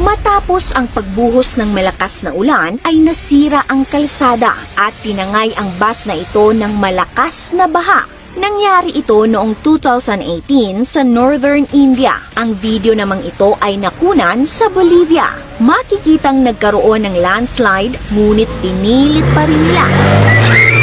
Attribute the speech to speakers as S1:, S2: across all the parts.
S1: Matapos ang pagbuhos ng malakas na ulan ay nasira ang kalsada at tinangay ang bus na ito ng malakas na baha. Nangyari ito noong 2018 sa Northern India. Ang video namang ito ay nakunan sa Bolivia. Makikitang nagkaroon ng landslide ngunit pinilit pa rin nila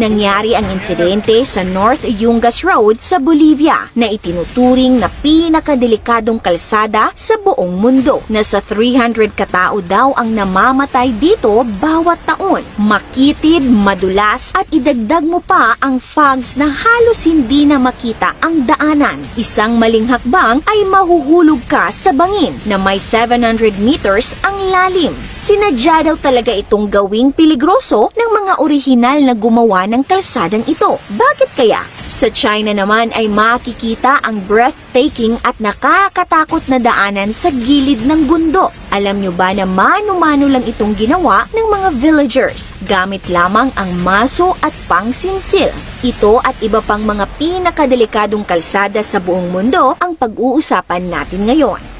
S1: Nangyari ang insidente sa North Yungas Road sa Bolivia na itinuturing na pinakadelikadong kalsada sa buong mundo. Nasa 300 katao daw ang namamatay dito bawat taon. Makitid, madulas at idagdag mo pa ang fogs na halos hindi na makita ang daanan. Isang maling hakbang ay mahuhulog ka sa bangin na may 700 meters ang lalim. Sinadya daw talaga itong gawing peligroso ng mga orihinal na gumawa ng kalsadang ito. Bakit kaya? Sa China naman ay makikita ang breathtaking at nakakatakot na daanan sa gilid ng bundok. Alam nyo ba na mano-mano lang itong ginawa ng mga villagers gamit lamang ang maso at pangsinsil. Ito at iba pang mga pinakadelikadong kalsada sa buong mundo ang pag-uusapan natin ngayon.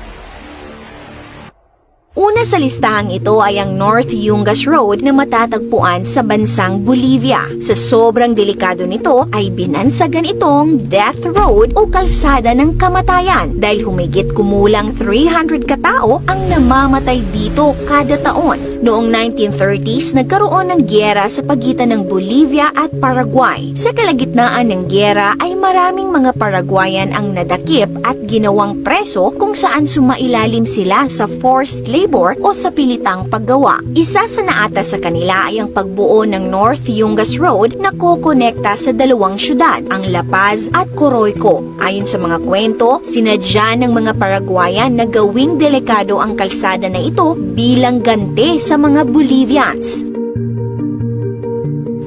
S1: Una sa listahang ito ay ang North Yungas Road na matatagpuan sa bansang Bolivia. Sa sobrang delikado nito ay binansagan itong Death Road o kalsada ng kamatayan dahil humigit kumulang 300 katao ang namamatay dito kada taon. Noong 1930s, nagkaroon ng gyera sa pagitan ng Bolivia at Paraguay. Sa kalagitnaan ng gyera ay maraming mga Paraguayan ang nadakip at ginawang preso kung saan sumailalim sila sa forced labor o sa pilitang paggawa. Isa sa naata sa kanila ay ang pagbuo ng North Yungas Road na kokonekta sa dalawang syudad, ang La Paz at Coroico. Ayon sa mga kwento, sinadya ng mga Paraguayan na gawing delikado ang kalsada na ito bilang gante sa mga Bolivians.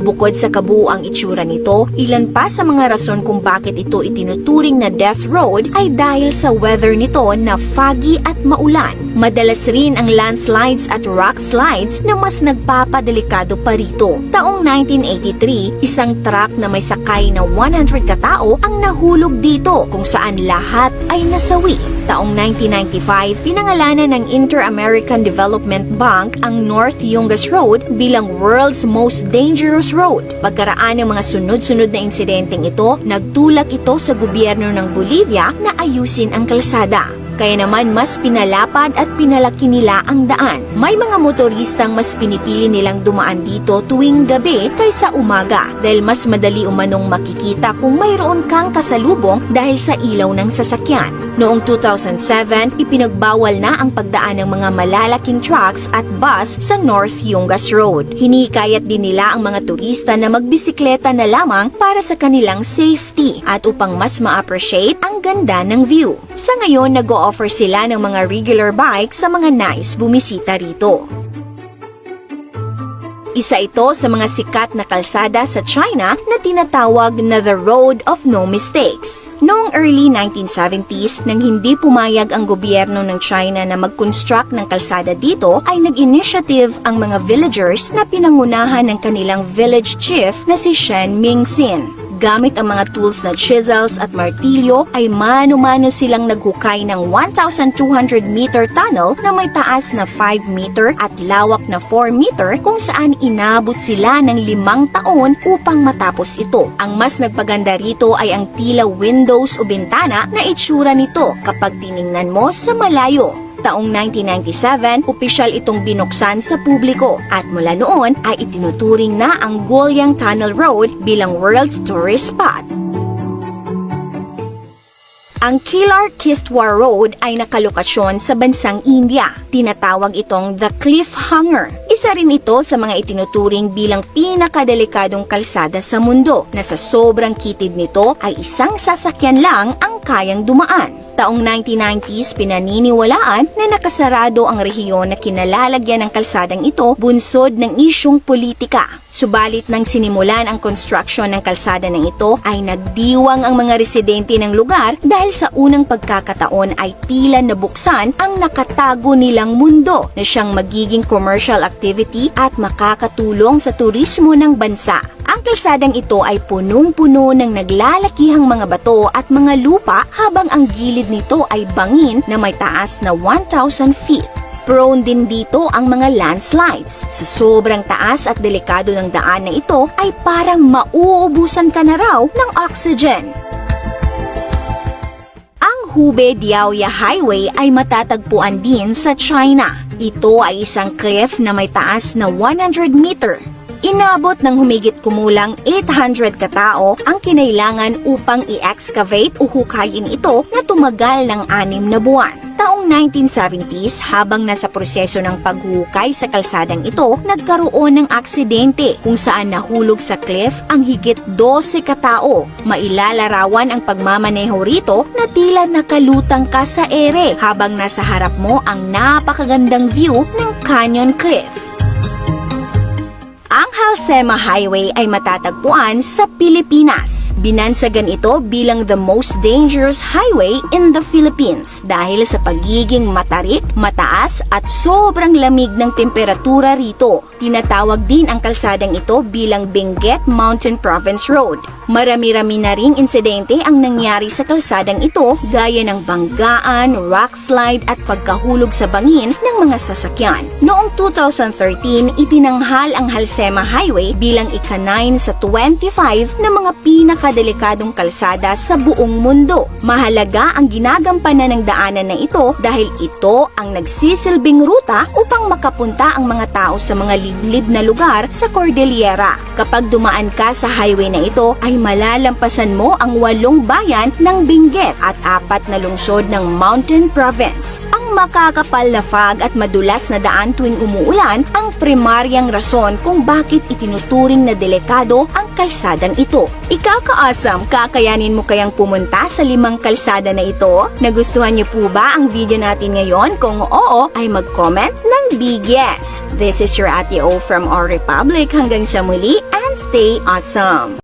S1: Bukod sa kabuuang itsura nito, ilan pa sa mga rason kung bakit ito itinuturing na death road ay dahil sa weather nito na foggy at maulan. Madalas rin ang landslides at rock slides na mas nagpapadelikado pa rito. Taong 1983, isang truck na may sakay na 100 katao ang nahulog dito kung saan lahat ay nasawi. Taong 1995, pinangalanan ng Inter-American Development Bank ang North Yungas Road bilang world's most dangerous road. Pagkaraan ng mga sunod-sunod na insidenteng ito, nagtulak ito sa gobyerno ng Bolivia na ayusin ang kalsada. Kaya naman mas pinalapad at pinalaki nila ang daan. May mga motoristang mas pinipili nilang dumaan dito tuwing gabi kaysa umaga dahil mas madali umanong makikita kung mayroon kang kasalubong dahil sa ilaw ng sasakyan. Noong 2007, ipinagbawal na ang pagdaan ng mga malalaking trucks at bus sa North Yungas Road. Hinikayat din nila ang mga turista na magbisikleta na lamang para sa kanilang safety at upang mas ma-appreciate ang ganda ng view. Sa ngayon, nag-o-offer sila ng mga regular bike sa mga nais bumisita rito. Isa ito sa mga sikat na kalsada sa China na tinatawag na the Road of No Mistakes. Noong early 1970s, nang hindi pumayag ang gobyerno ng China na mag-construct ng kalsada dito, ay nag-initiative ang mga villagers na pinangunahan ng kanilang village chief na si Shen Mingxin. Gamit ang mga tools na chisels at martilyo ay mano-mano silang naghukay ng 1,200 meter tunnel na may taas na 5 meter at lawak na 4 meter kung saan inabot sila ng limang taon upang matapos ito. Ang mas nagpaganda rito ay ang tila windows o bintana na itsura nito kapag tiningnan mo sa malayo. Taong 1997, opisyal itong binuksan sa publiko at mula noon ay itinuturing na ang Golyang Tunnel Road bilang World's Tourist Spot. Ang Kilar Kistwar Road ay nakalokasyon sa bansang India. Tinatawag itong The Cliffhanger. Isa rin ito sa mga itinuturing bilang pinakadelikadong kalsada sa mundo na sa sobrang kitid nito ay isang sasakyan lang ang kayang dumaan. Taong 1990s, pinaniniwalaan na nakasarado ang rehiyon na kinalalagyan ng kalsadang ito bunsod ng isyong politika. Subalit nang sinimulan ang construction ng kalsada ng ito ay nagdiwang ang mga residente ng lugar dahil sa unang pagkakataon ay tila nabuksan ang nakatago nilang mundo na siyang magiging commercial activity at makakatulong sa turismo ng bansa. Ang kalsadang ito ay punong-puno ng naglalakihang mga bato at mga lupa habang ang gilid nito ay bangin na may taas na 1,000 feet. Prone din dito ang mga landslides. Sa sobrang taas at delikado ng daan na ito ay parang mauubusan ka na raw ng oxygen. Ang Hubei Diaoya Highway ay matatagpuan din sa China. Ito ay isang cliff na may taas na 100 meter. Inabot ng humigit kumulang 800 katao ang kinailangan upang i-excavate o hukayin ito na tumagal ng anim na buwan. Taong 1970s, habang nasa proseso ng paghukay sa kalsadang ito, nagkaroon ng aksidente kung saan nahulog sa cliff ang higit 12 katao. Mailalarawan ang pagmamaneho rito na tila nakalutang ka sa ere habang nasa harap mo ang napakagandang view ng Canyon Cliff. Halsema Highway ay matatagpuan sa Pilipinas. Binansagan ito bilang the most dangerous highway in the Philippines dahil sa pagiging matarik, mataas at sobrang lamig ng temperatura rito. Tinatawag din ang kalsadang ito bilang Benguet Mountain Province Road. Marami-rami na ring insidente ang nangyari sa kalsadang ito gaya ng banggaan, rock slide at pagkahulog sa bangin ng mga sasakyan. Noong 2013, itinanghal ang Halsema Highway bilang ika-9 sa 25 na mga pinakadelikadong kalsada sa buong mundo. Mahalaga ang ginagampanan ng daanan na ito dahil ito ang nagsisilbing ruta upang makapunta ang mga tao sa mga liblib na lugar sa Cordillera. Kapag dumaan ka sa highway na ito ay malalampasan mo ang walong bayan ng Benguet at apat na lungsod ng Mountain Province. Ang makakapal na fog at madulas na daan tuwing umuulan ang primaryang rason kung bakit itinuturing na delikado ang kalsadang ito. Ikaw ka-awesome, kakayanin mo kayang pumunta sa limang kalsada na ito? Nagustuhan niyo po ba ang video natin ngayon? Kung oo, ay mag-comment ng big yes. This is your Ate O from our Republic. Hanggang sa muli and stay awesome!